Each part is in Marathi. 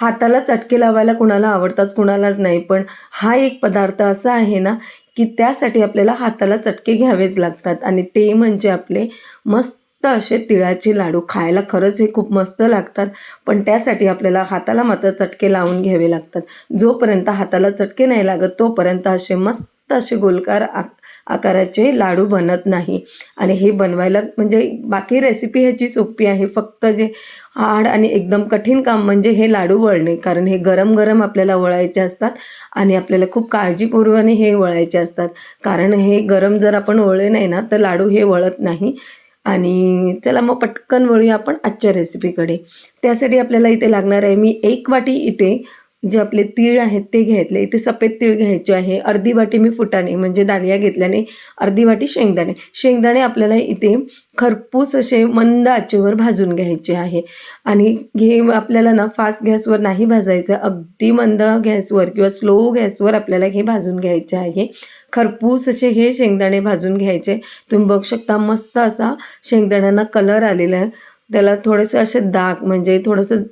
हाताला चटके लावायला कुणाला आवडताच कुणालाच नाही. पण हा एक पदार्थ असा आहे ना की त्यासाठी आपल्याला हाताला चटके घ्यावेच लागतात. आणि ते म्हणजे आपले मस्त असे तिळाचे लाडू. खायला खरंच हे खूप मस्त लागतात. पण त्यासाठी आपल्याला हाताला मात्र चटके लावून घ्यावे लागतात. जोपर्यंत हाताला चटके नाही लागत तोपर्यंत असे मस्त असे गोलकार आ आकाराचे लाडू बनत नाही. आणि हे बनवायला म्हणजे बाकी रेसिपी ह्याची सोपी आहे. फक्त जे हाड आणि एकदम कठीण काम म्हणजे हे लाडू वळणे. कारण हे गरम गरम आपल्याला वळायचे असतात आणि आपल्याला खूप काळजीपूर्वाने हे वळायचे असतात. कारण हे गरम जर आपण वळले नाही ना तर लाडू हे वळत नाही. आणि चला मग पटकन वळूया आपण आजच्या रेसिपीकडे त्यासाठी आपल्याला इथे लागणार आहे मी एक वाटी इथे जे आपले तीळ आहेत ते घ्यायतले. इथे सफेद तीळ घ्यायचे आहे. अर्धी वाटी मी फुटाणे म्हणजे दालिया घेतल्याने अर्धी वाटी शेंगदाणे. शेंगदाणे आपल्याला इथे खरपूस असे मंद आचेवर भाजून घ्यायचे आहे. आणि हे आपल्याला ना फास्ट गॅसवर नाही भाजायचं अगदी मंद गॅसवर किंवा स्लो गॅसवर आपल्याला हे भाजून घ्यायचे आहे. खरपूस असे हे शेंगदाणे भाजून घ्यायचे. तुम्ही बघू शकता मस्त असा शेंगदाण्यांना कलर आलेला आहे. त्याला थोडेसे असे दाग म्हणजे थोडंसं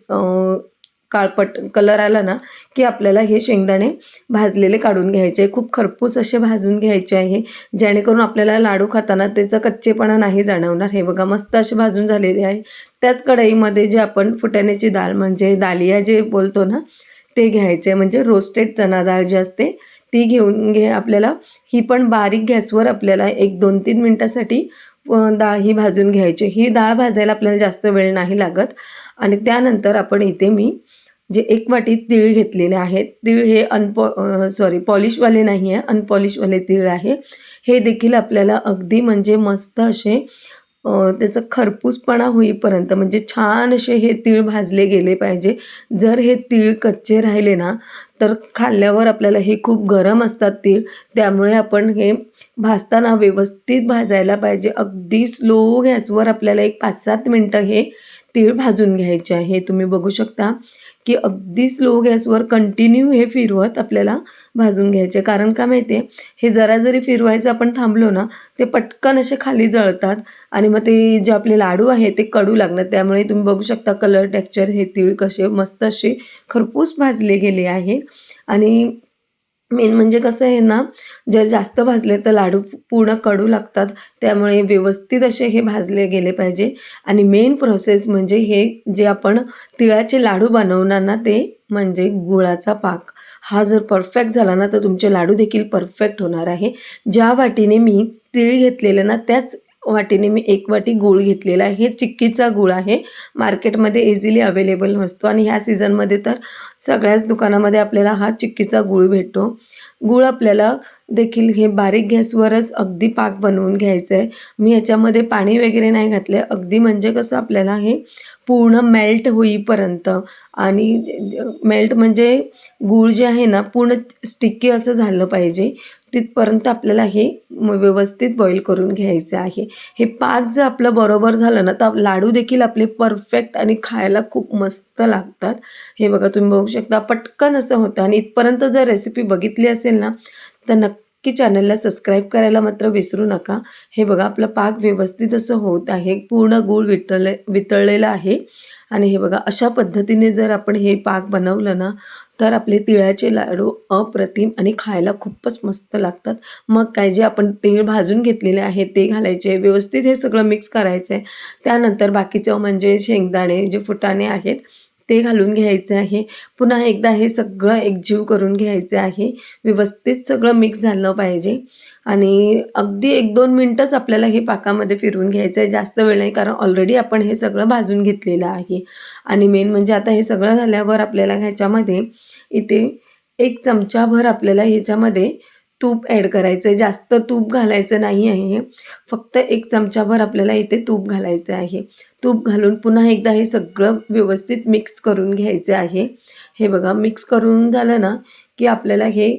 काळपट कलर आला ना की आपल्याला हे शेंगदाणे भाजलेले काढून घ्यायचे. खूप खरपूस असे भाजून घ्यायचे आहे जेणेकरून आपल्याला लाडू खाताना त्याचा कच्चेपणा नाही जाणवणार. हे बघा मस्त असे भाजून झालेले आहे. त्याच कढईमध्ये जे आपण फुटाण्याची डाळ म्हणजे दालिया जे बोलतो ना ते घ्यायचे. म्हणजे रोस्टेड चना डाळ जी असते ती घेऊन घे आपल्याला. ही पण बारीक गॅसवर आपल्याला एक दोन तीन मिनटासाठी डाळ ही भाजून घ्यायची. ही डाळ भाजायला आपल्याला जास्त वेळ नाही लागत. आणि त्यानंतर आपण इथे मी जे एक वाटी तीळ घेतलेले आहेत तीळ हे अनपॉ सॉरी पॉलिशवाले नाही आहे अनपॉलिशवाले तीळ आहे. हे देखील आपल्याला अगदी म्हणजे मस्त असे त्याचं खरपूसपणा होईपर्यंत म्हणजे छान असे हे तीळ भाजले गेले पाहिजे. जर हे तीळ कच्चे राहिले ना तर खाल्ल्यावर आपल्याला हे खूप गरम असतात तीळ. त्यामुळे आपण हे भाजताना व्यवस्थित भाजायला पाहिजे. अगदी स्लो गॅसवर आपल्याला एक पाच सात मिनटं हे तीळ भाजून घ्यायचे आहे. तुम्ही बघू शकता की अगदी स्लो गॅसवर कंटिन्यू हे फिरवत आपल्याला भाजून घ्यायचे. कारण का माहिती आहे हे जरा जरी फिरवायचं आपण थांबलो ना ते पटकन असे खाली जळतात आणि मग ते जे आपले लाडू आहे ते कडू लागणार त्यामुळे तुम्ही बघू शकता कलर टेक्स्चर हे तीळ कसे मस्त असे खरपूस भाजले गेले आहे. आणि मेन म्हणजे कसं आहे ना जर जास्त भाजले तर लाडू पूर्ण कडू लागतात. त्यामुळे व्यवस्थित असे हे भाजले गेले पाहिजे. आणि मेन प्रोसेस म्हणजे हे जे आपण तिळाचे लाडू बनवणार ना ते म्हणजे गुळाचा पाक. हा जर परफेक्ट झाला ना तर तुमचे लाडू देखील परफेक्ट होणार आहे. ज्या वाटीने मी तिळ घेतलेले ना त्याच वाटीने मी एक वाटी गूळ घेतलेला आहे. हे चिक्कीचा गूळ आहे. मार्केटमध्ये इझिली अवेलेबल नसतो. आणि ह्या सीझनमध्ये तर सगळ्याच दुकानामध्ये आपल्याला हा चिक्कीचा गूळ भेटतो. गूळ आपल्याला देखील हे बारीक गॅसवरच अगदी पाक बनवून घ्यायचं आहे मी ह्याच्यामध्ये पाणी वगैरे नाही घातले अगदी म्हणजे कसं आपल्याला हे पूर्ण मेल्ट होईपर्यंत आणि मेल्ट म्हणजे गूळ जे आहे ना पूर्ण स्टिकी असं झालं पाहिजे. तिथपर्यंत आपल्याला हे व्यवस्थित बॉईल करून घ्यायचं आहे. हे पाक जर आपलं बरोबर झालं ना तर लाडू देखील आपले परफेक्ट आणि खायला खूप मस्त लागतात. हे बघा तुम्ही बघू शकता पटकन असं होतं. आणि इथपर्यंत जर रेसिपी बघितली असेल ना तर नक्की चॅनलला सबस्क्राईब करायला मात्र विसरू नका. हे बघा आपलं पाक व्यवस्थित असं होत आहे पूर्ण गूळ वितळले वितळलेलं आहे. आणि हे बघा अशा पद्धतीने जर आपण हे पाक बनवलं ना तर आपले तिळाचे लाडू अप्रतिम आणि खायला खूपच मस्त लागतात. मग काय जे आपण तीळ भाजून घेतलेले आहे ते घालायचे व्यवस्थित हे सगळं मिक्स करायचं आहे त्यानंतर बाकीचं म्हणजे शेंगदाणे जे फुटाणे आहेत ते घालून घ्यायचे आहे. पुन्हा एकदा हे सगळं एकजीव करून घ्यायचे आहे. व्यवस्थित सगळं मिक्स झालं पाहिजे. आणि अगदी एक दोन मिनटंच आपल्याला हे पाकामध्ये फिरवून घ्यायचं आहे जास्त वेळ नाही कारण ऑलरेडी आपण हे सगळं भाजून घेतलेलं आहे. आणि मेन म्हणजे आता हे सगळं झाल्यावर आपल्याला ह्याच्यामध्ये इथे एक चमचाभर आपल्याला ह्याच्यामध्ये तूप ॲड करायचं आहे जास्त तूप घालायचं नाही आहे फक्त एक चमचाभर आपल्याला इथे तूप घालायचं आहे. तूप घालून पुन्हा एकदा हे सगळं व्यवस्थित मिक्स करून घ्यायचं आहे. हे बघा मिक्स करून झालं ना की आपल्याला हे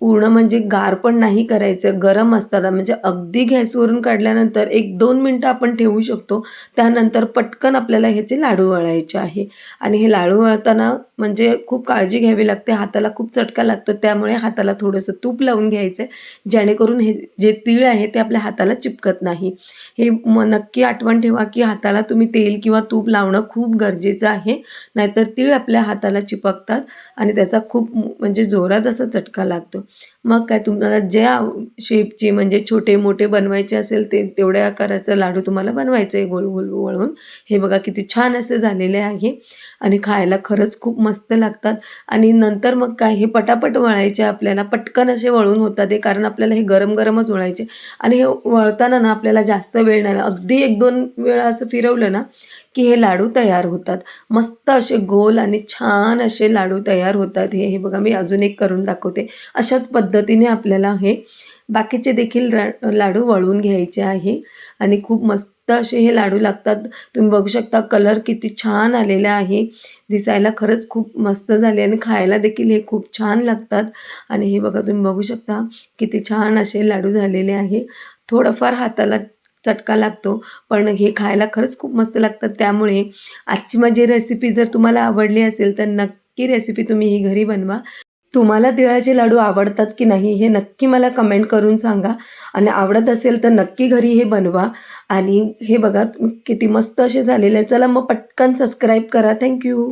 पूर्ण म्हणजे गार पण नाही करायचं गरम असतात. म्हणजे अगदी गॅसवरून काढल्यानंतर एक दोन मिनटं आपण ठेवू शकतो. त्यानंतर पटकन आपल्याला ह्याचे लाडू वळायचे आहे. आणि हे लाडू वळताना म्हणजे खूप काळजी घ्यावी लागते. हाताला खूप चटका लागतो. त्यामुळे हाताला थोडंसं तूप लावून घ्यायचं आहे. जेणेकरून हे जे तीळ आहे ते आपल्या हाताला चिपकत नाही. हे म नक्की आठवण ठेवा की हाताला तुम्ही तेल किंवा तूप लावणं खूप गरजेचं आहे. नाहीतर तीळ आपल्या हाताला चिपकतात आणि त्याचा खूप म्हणजे जोरात असा चटका लागतो. मग काय तुम्हाला ज्या शेपचे म्हणजे छोटे मोठे बनवायचे असेल ते तेवढ्या आकाराचं लाडू तुम्हाला बनवायचं आहे गोल गोल वळून. हे बघा किती छान असे झालेले आहे. आणि खायला खरंच खूप मस्त लागतात. आणि नंतर मग काय हे पटापट वळायचे आपल्याला. पटकन असे वळून होतात हे कारण आपल्याला हे गरम गरमच वळायचे. आणि हे वळताना ना आपल्याला जास्त वेळ नाही अगदी एक दोन वेळा असं फिरवलं ना की हे लाडू तयार होतात. मस्त असे गोल आणि छान असे लाडू तयार होतात. हे हे बघा मी अजून एक करून दाखवते. अशाच पद्धतीने आपल्याला हे बाकीचे देखील लाडू वळवून घ्यायचे आहे. आणि खूप मस्त असे हे लाडू लागतात. तुम्ही बघू शकता कलर किती छान आलेला आहे. दिसायला खरंच खूप मस्त झाले आणि खायला देखील हे खूप छान लागतात. आणि हे बघा तुम्ही बघू शकता किती छान असे लाडू झालेले आहे. थोडंफार हाताला चटका लागतो पण हे खायला खरंच खूप मस्त लागतात. त्यामुळे आजची माझी रेसिपी जर तुम्हाला आवडली असेल तर नक्की रेसिपी तुम्ही ही घरी बनवा. तुम्हाला तिळाचे लाडू आवडतात की नाही हे नक्की मला कमेंट करून सांगा. आणि आवडत असेल तर नक्की घरी हे बनवा. आणि हे बघा किती मस्त असे झालेले आहे. चला मग पटकन सबस्क्राईब करा. थँक्यू